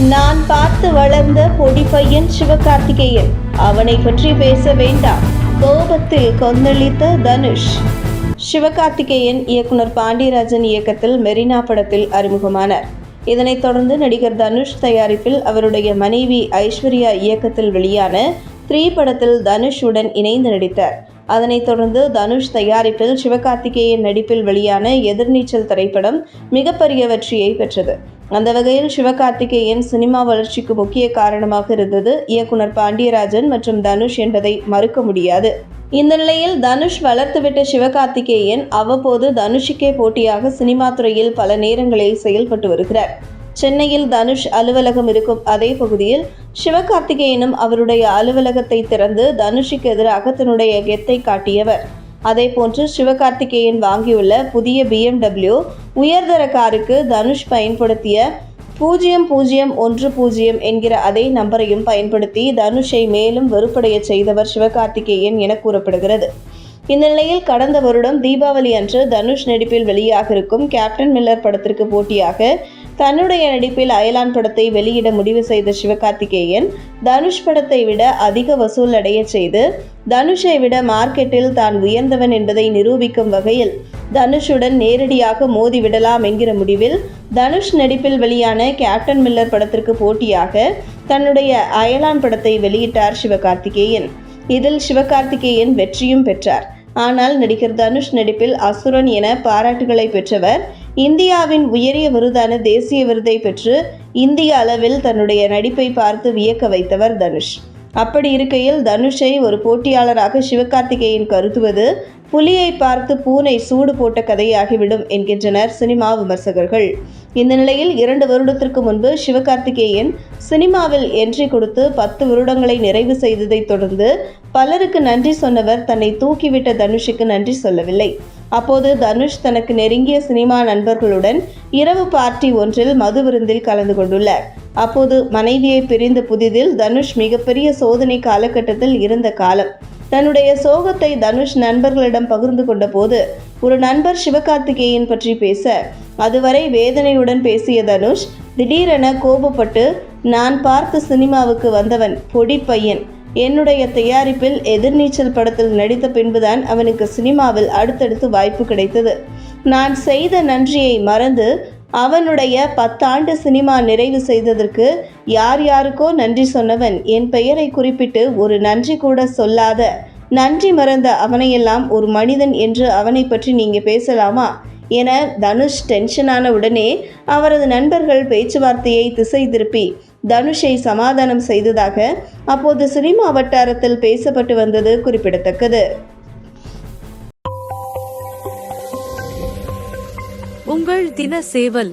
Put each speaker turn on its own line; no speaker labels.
நான் பார்த்து வளர்ந்த பொடி பையன் சிவகார்த்திகேயன். அவனை பற்றி பேச வேண்டாம். கோபத்தில் கொந்தளித்த தனுஷ். சிவகார்த்திகேயன் இயக்குனர் பாண்டியராஜன் இயக்கத்தில் மெரினா படத்தில் அறிமுகமானார். இதனைத் தொடர்ந்து நடிகர் தனுஷ் தயாரிப்பில் அவருடைய மனைவி ஐஸ்வர்யா இயக்கத்தில் வெளியான த்ரீ படத்தில் தனுஷ் உடன் இணைந்து நடித்தார். அதனைத் தொடர்ந்து தனுஷ் தயாரிப்பில் சிவகார்த்திகேயன் நடிப்பில் வெளியான எதிர்நீச்சல் திரைப்படம் மிகப்பெரிய வெற்றியை பெற்றது. அந்த வகையில் சிவகார்த்திகேயன் சினிமா வளர்ச்சிக்கு முக்கிய காரணமாக இருந்தது இயக்குனர் பாண்டியராஜன் மற்றும் தனுஷ் என்பதை மறுக்க முடியாது. இந்த நிலையில் தனுஷ் வளர்த்துவிட்ட சிவகார்த்திகேயன் அவ்வப்போது தனுஷுக்கே போட்டியாக சினிமா துறையில் பல நேரங்களில் செயல்பட்டு வருகிறார். சென்னையில் தனுஷ் அலுவலகம் இருக்கும் அதே பகுதியில் சிவகார்த்திகேயனும் அவருடைய அலுவலகத்தை திறந்து தனுஷுக்கு எதிராக தன்னுடைய கெத்தை காட்டியவர். அதேபோன்று சிவகார்த்திகேயன் வாங்கியுள்ள புதிய பிஎம்டபிள்யூ உயர்தர காருக்கு தனுஷ் பயன்படுத்திய பூஜ்ஜியம் பூஜ்ஜியம் ஒன்று பூஜ்ஜியம் என்கிற அதே நம்பரையும் பயன்படுத்தி தனுஷை மேலும் வெறுப்படைய செய்தவர் சிவகார்த்திகேயன் என கூறப்படுகிறது. இந்த நிலையில் கடந்த வருடம் தீபாவளி அன்று தனுஷ் நடிப்பில் வெளியாக இருக்கும் கேப்டன் மில்லர் படத்திற்கு போட்டியாக தன்னுடைய நடிப்பில் அயலான் படத்தை வெளியிட முடிவு செய்த சிவகார்த்திகேயன் தனுஷ் படத்தை விட அதிக வசூல் அடைய செய்து தனுஷை விட மார்க்கெட்டில் தான் உயர்ந்தவன் என்பதை நிரூபிக்கும் வகையில் தனுஷுடன் நேரடியாக மோதிவிடலாம் என்கிற முடிவில் தனுஷ் நடிப்பில் வெளியான கேப்டன் மில்லர் படத்திற்கு போட்டியாக தன்னுடைய அயலான் படத்தை வெளியிட்டார் சிவகார்த்திகேயன். இதில் சிவகார்த்திகேயன் வெற்றியும் பெற்றார். ஆனால் நடிகர் தனுஷ் நடிப்பில் அசுரன் என பாராட்டுகளை பெற்றவர் இந்தியாவின் உயரிய விருதான தேசிய விருதை பெற்று இந்திய அளவில் தன்னுடைய நடிப்பை பார்த்து வியக்க வைத்தவர் தனுஷ். அப்படி இருக்கையில் தனுஷை ஒரு போட்டியாளராக சிவகார்த்திகேயன் கருதுவது புலியை பார்த்து பூனை சூடு போட்ட கதையாகிவிடும் என்கின்றனர் சினிமா விமர்சகர்கள். இந்த நிலையில் இரண்டு வருடத்திற்கு முன்பு சிவகார்த்திகேயன் சினிமாவில் என்ட்ரி கொடுத்து பத்து வருடங்களை நிறைவு செய்ததைத் தொடர்ந்து பலருக்கு நன்றி சொன்னவர் தன்னை தூக்கிவிட்ட தனுஷுக்கு நன்றி சொல்லவில்லை. அப்போது தனுஷ் தனக்கு நெருங்கிய சினிமா நண்பர்களுடன் இரவு பார்ட்டி ஒன்றில் மது விருந்தில் கலந்து கொண்டுள்ளார். அப்போது மனைவியை பிரிந்த புதிதில் தனுஷ் மிகப்பெரிய சோதனை காலகட்டத்தில் இருந்த காலம். தன்னுடைய சோகத்தை தனுஷ் நண்பர்களிடம் பகிர்ந்து கொண்ட போது ஒரு நண்பர் சிவகார்த்திகேயன் பற்றி பேச அதுவரை வேதனையுடன் பேசிய தனுஷ் திடீரென கோபப்பட்டு நான் பார்த்த சினிமாவுக்கு வந்தவன் பொடி பையன். என்னுடைய தயாரிப்பில் எதிர்நீச்சல் படத்தில் நடித்த பின்புதான் அவனுக்கு சினிமாவில் அடுத்தடுத்து வாய்ப்பு கிடைத்தது. நான் செய்த நன்றியை மறந்து அவனுடைய பத்தாண்டு சினிமா நிறைவு செய்ததற்கு யார் யாருக்கோ நன்றி சொன்னவன் என் பெயரை குறிப்பிட்டு ஒரு நன்றி கூட சொல்லாத. நன்றி மறந்த அவனையெல்லாம் ஒரு மனிதன் என்று அவனை பற்றி நீங்கள் பேசலாமா? என தனுஷ் டென்ஷனான உடனே அவரது நண்பர்கள் பேச்சுவார்த்தையை திசை திருப்பி தனுஷை சமாதானம் செய்ததாக அப்போது சினிமா வட்டாரத்தில் பேசப்பட்டு வந்தது குறிப்பிடத்தக்கது.
உங்கள் தின சேவல்